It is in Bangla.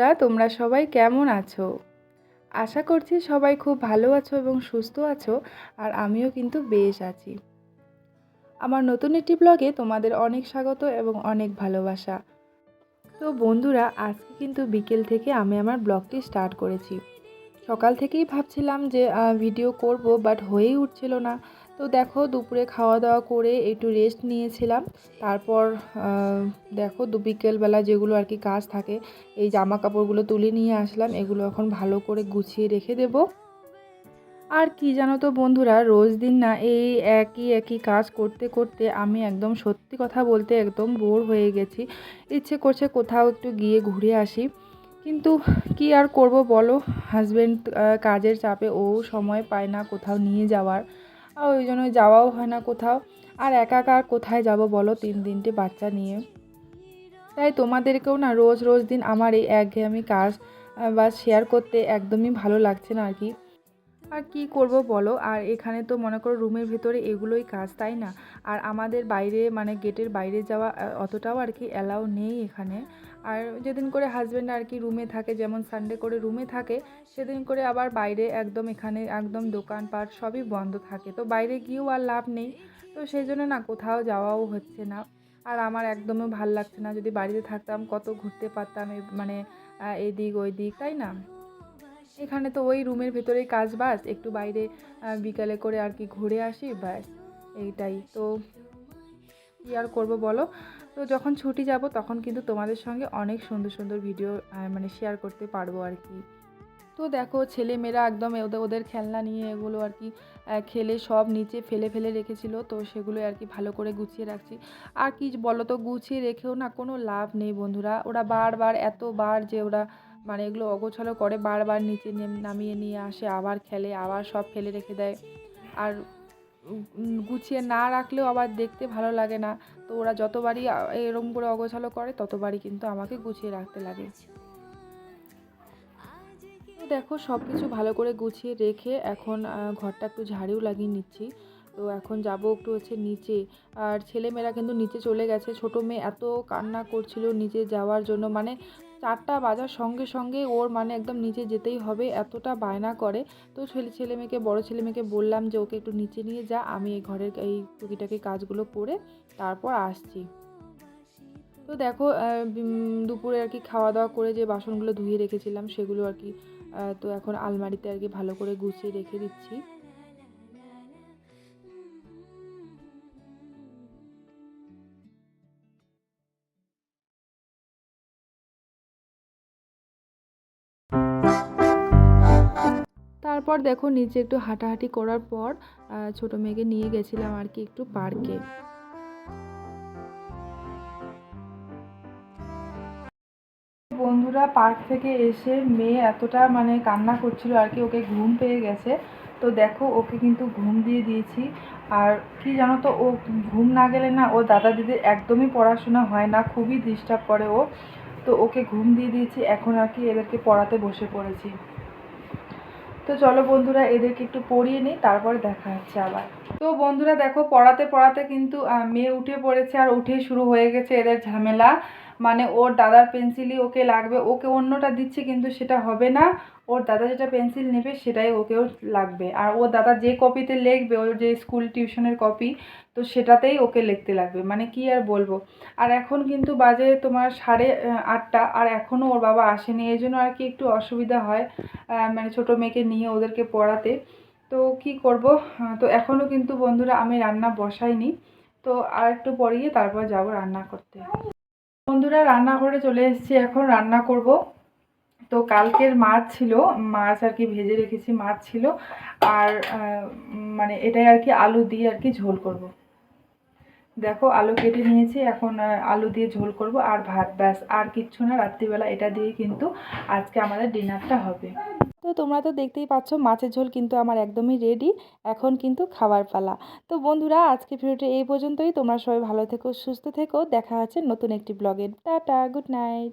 বন্ধুরা, তোমরা সবাই কেমন আছো? আশা করছি সবাই খুব ভালো আছো এবং সুস্থ আছো, আর আমিও কিন্তু বেশ আছি। আমার নতুন একটি ব্লগে তোমাদের অনেক স্বাগত এবং অনেক ভালোবাসা। তো বন্ধুরা, আজকে কিন্তু বিকেল থেকে আমি আমার ব্লগটি স্টার্ট করেছি। সকাল থেকেই ভাবছিলাম যে ভিডিও করব বাট হয়েই উঠছিল না। তো দেখো দুপুরে খাওয়া দাওয়া করে একটু রেস্ট নিয়েছিলাম। তারপর দেখো দু বিকেলবেলা যেগুলো আর কি কাজ থাকে, এই জামা কাপড়গুলো তুলে নিয়ে আসলাম। এগুলো এখন ভালো করে গুছিয়ে রেখে দেব। আর কি জানো তো বন্ধুরা, রোজ দিন না এই একই একই কাজ করতে করতে আমি একদম সত্যি কথা বলতে একদম বোর হয়ে গেছি। ইচ্ছে করছে কোথাও একটু গিয়ে ঘুরে আসি। কিন্তু কি আর করব বলো? হাজব্যান্ড কাজের চাপে ও সময় পায় না কোথাও নিয়ে যাওয়ার। আর ওই জন্য যাওয়াও হয় না কোথাও। আর একা একা কোথায় যাব বলো তিন তিনটে বাচ্চা নিয়ে? তাই তোমাদেরকেও না রোজ রোজ দিন আমার এই একঘেয়েমি কাজ বা শেয়ার করতে একদমই ভালো লাগছে না আর কি। আর কি করব বলো? আর এখানে তো মনে করো রুমের ভিতরে এগুলোই কাজ, তাই না? আর আমাদের বাইরে মানে গেটের বাইরে যাওয়া অতটাও আর কি অ্যালাউ নেই এখানে। আর যেদিন করে হাজব্যান্ড আর কি রুমে থাকে, যেমন সানডে করে রুমে থাকে, সেদিন করে আবার বাইরে একদম এখানে একদম দোকানপাট সবই বন্ধ থাকে। তো বাইরে গিয়েও আর লাভ নেই। তো সেই জন্য না কোথাও যাওয়াও হচ্ছে না। আর আমার একদমও ভালো লাগছে না। যদি বাড়িতে থাকতাম, কত ঘুরতে পারতাম মানে এদিক ওই দিক তাই না? এখানে তো ওই রুমের ভেতরেই কাজ বাস একটু বাইরে বিকালে করে আর কি ঘুরে আসি, ব্যাস, এইটাই। তো কী আর করব বলো? তো যখন ছুটি যাব, তখন কিন্তু তোমাদের সঙ্গে অনেক সুন্দর সুন্দর ভিডিও মানে শেয়ার করতে পারব আর কি। তো দেখো ছেলে মেয়েরা একদম ওদের ওদের খেলনা নিয়ে এগুলো আর কি খেলে সব নিচে ফেলে ফেলে রেখেছিল, তো সেগুলো আর কি ভালো করে গুছিয়ে রাখছি। আর কি বলো তো গুছিয়ে রেখেও না কোনো লাভ নেই বন্ধুরা। ওরা বারবার, এতবার যে ওরা মানে এগুলো অগোছালো করে বারবার নিচে নেম- নামিয়ে নিয়ে আসে, আবার খেলে, আবার সব ফেলে রেখে দেয়। আর গুছিয়ে না রাখলেও আবার দেখতে ভালো লাগে না। তো ওরা যতবারই এরকম করে অগোছালো করে, ততবারই কিন্তু আমাকে গুছিয়ে রাখতে লাগে। তো দেখো সব কিছু ভালো করে গুছিয়ে রেখে এখন ঘরটা একটু ঝাড়িও লাগিয়ে নিচ্ছি। তো এখন যাব একটু হচ্ছে নিচে। আর ছেলেমেয়েরা কিন্তু নিচে চলে গেছে। ছোটো মেয়ে এত কান্না করছিল নিচে যাওয়ার জন্য। মানে চারটা বাজার সঙ্গে সঙ্গে ওর মানে একদম নিচে যেতেই হবে, এতটা বায়না করে। তো ছেলে ছেলে মেয়েকে, বড়ো ছেলে মেয়েকে বললাম যে, ওকে একটু নিচে নিয়ে যা, আমি এই ঘরের এই টুকিটাকি কাজগুলো করে তারপর আসছি। তো দেখো দুপুরে আর কি খাওয়া দাওয়া করে যে বাসনগুলো ধুয়ে রেখেছিলাম সেগুলো আর কি তো এখন আলমারিতে আর কি ভালো করে গুছিয়ে রেখে দিচ্ছি। তারপর দেখো নিচে একটু হাঁটাহাঁটি করার পর ছোট মেয়েকে নিয়ে গেছিলাম আর কি একটু পার্কে। বন্ধুরা পার্ক থেকে এসে মেয়ে এতটা মানে কান্না করছিল আর কি, ওকে ঘুম পেয়ে গেছে। তো দেখো ওকে কিন্তু ঘুম দিয়ে দিয়েছি। আর কি জানো তো, ও ঘুম না গেলে না ও দাদা দিদির একদমই পড়াশোনা হয় না, খুবই ডিস্টার্ব করে ও। তো ওকে ঘুম দিয়ে দিয়েছি, এখন আর কি এদেরকে পড়াতে বসে পড়েছি। তো চলো বন্ধুরা এদেরকে একটু পড়িয়ে নিই তারপরে দেখা হচ্ছে আবার। তো বন্ধুরা দেখো, পড়াতে পড়াতে কিন্তু মেয়ে উঠে পড়েছে আর উঠেই শুরু হয়ে গেছে এদের ঝামেলা। মানে ওর দাদার পেন্সিলই ওকে লাগবে, ওকে অন্যটা দিচ্ছে কিন্তু সেটা হবে না। ওর দাদা যেটা পেন্সিল নেবে সেটাই ওকেও লাগবে। আর ওর দাদা যে কপিতে লিখবে, ওর যে স্কুল টিউশনের কপি, তো সেটাতেই ওকে লিখতে লাগবে। মানে কি আর বলব? আর এখন কিন্তু বাজে তোমার সাড়ে আটটা, আর এখনও ওর বাবা আসেনি। এই জন্য আর কি একটু অসুবিধা হয় মানে ছোটো মেয়েকে নিয়ে ওদেরকে পড়াতে। তো কি করব? তো এখনও কিন্তু বন্ধুরা আমি রান্না বসাইনি। তো আর একটু পরিয়ে তারপর যাব রান্না করতে। বন্ধুরা রান্নাঘরে চলে এসেছি, এখন রান্না করব। তো কালকের মাছ ছিল, মাছ আর কি ভেজে রেখেছি, মাছ ছিল। আর মানে এটাই আর কি আলু দিয়ে আর কি ঝোল করব। দেখো, আলু কেটে নিয়েছি, এখন আলু দিয়ে ঝোল করব, আর ভাত, ব্যাস, আর কিচ্ছু না, রাত্রিবেলা এটা দিয়ে কিন্তু আজকে আমাদের ডিনারটা হবে। তো তোমরা তো দেখতেই পাচ্ছ, মাছের ঝোল কিন্তু আমার একদমই রেডি এখন কিন্তু খাবার পালা। তো বন্ধুরা আজকে ভিডিওটি এই পর্যন্তই, তোমরা সবাই ভালো থেকো, সুস্থ থেকো, দেখা আছে নতুন একটি ব্লগে টাটা গুড নাইট